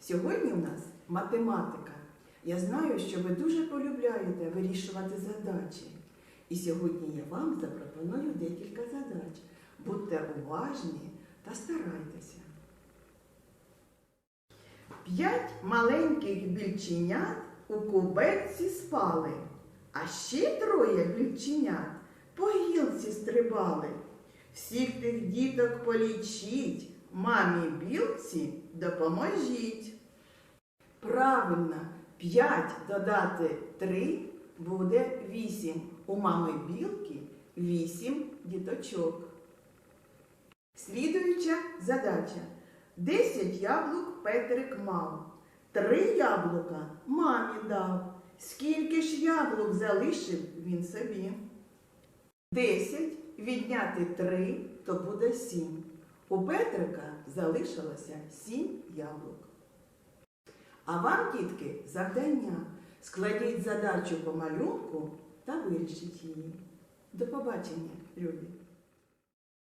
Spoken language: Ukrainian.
Сьогодні у нас математика. Я знаю, що ви дуже полюбляєте вирішувати задачі. І сьогодні я вам запропоную декілька задач. Будьте уважні та старайтеся. П'ять маленьких більченят у кубетці спали, а ще троє більченят по гілці стрибали. Всіх тих діток полічіть, мамі білці допоможіть. Правильно, 5 додати 3 буде 8. У мами білки 8 діточок. Слідуюча задача. 10 яблук Петрик мав. Три яблука мамі дав. Скільки ж яблук залишив він собі? 10 відняти 3, то буде 7. У Петрика залишилося сім яблук. А вам, дітки, завдання. Складіть задачу по малюнку та вирішіть її. До побачення, любі!